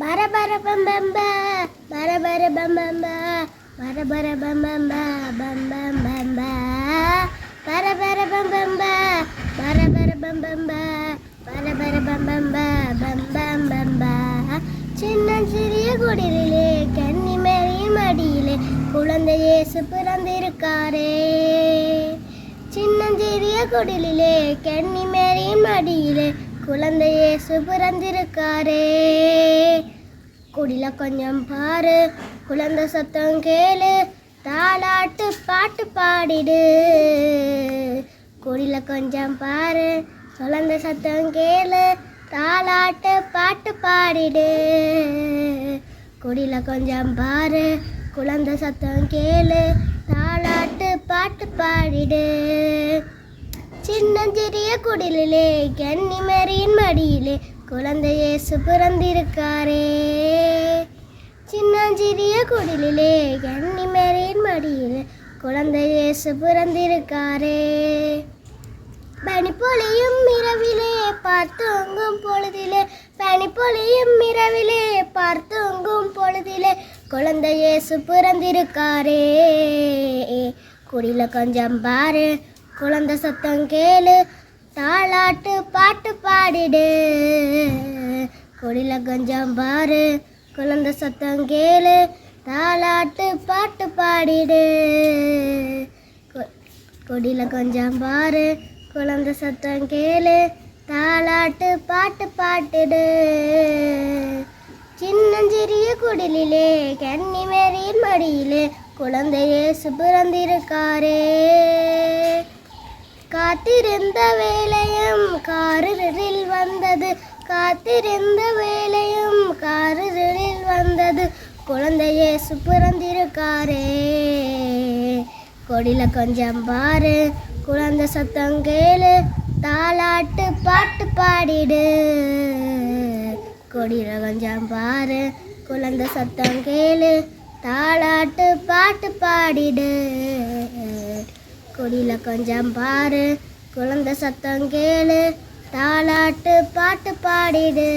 பர பர பம் பம் பர பர பம் பம் பர பர பம் பம் பம் பம் பம் பர பர பம் பம் பர பர பம் பம் பர பர பம் பம் பம் பம் பம் சின்ன சிறிய குடிலே கன்னி மேரியின் மடியிலே குழந்தையே பிறந்திருக்காரே. சின்னஞ்சிறிய குடிலே கன்னி மேரியின் மடியிலே குழந்தையே சுபிறந்திருக்காரே குடில கொஞ்சம் பாரு குழந்தை சத்தம் கேளு தாலாட்டு பாட்டு பாடிடு. குடில கொஞ்சம் பாரு குழந்தை சத்தம் கேளு தாளாட்டு பாட்டு பாடிடு. குடில கொஞ்சம் பாரு குழந்தை சத்தம் கேளு தாலாட்டு பாட்டு பாடிடு. சின்னஞ்சிறிய குடிலே கன்னிமரியின் மடியிலே குழந்தை இயேசு பிறந்திருக்காரே. சின்னஞ்சிறிய குடிலே கன்னிமரியின் மடியிலே குழந்தை இயேசு பிறந்திருக்காரே. பனிப்பொழியும் இரவிலே பார்த்தோங்கும் பொழுதிலே பனிப்பொழியும் இரவிலே பார்த்தோங்கும் பொழுதிலே குழந்தை இயேசு பிறந்திருக்காரே. குடில கொஞ்சம் பாரு குழந்த சத்தம் கேளு தாளாட்டு பாட்டு பாடிடு. குடில கொஞ்சம் பாரு குழந்த சத்தம் கேளு தாளாட்டு பாட்டு பாடிடு. கு- கொடியில கொஞ்சம் பாரு குழந்த சத்தம் கேளு தாளாட்டு பாட்டு பாட்டுடு. சின்னஞ்சிறிய குடிலே கன்னிமேரியின் மடியிலே குழந்தையே சுபிறந்திருக்காரே காத்திருந்த வேலையும் காரில் வந்தது. காத்திருந்த வேலையும் காரில் வந்தது. குழந்தையே சுப்பிறந்திருக்காரே. கொடியில கொஞ்சம் பாரு. குழந்தை சத்தம் கேளு. தாளாட்டு பாட்டு பாடிடு. கொடியில கொஞ்சம் பாரு. குழந்தை சத்தம் கேளு. தாளாட்டு பாட்டு பாடிடு. கொடியில கொஞ்சம் பாரு. குழந்தை சத்தம் கேளு. தாளாட்டு பாட்டு பாடிடு.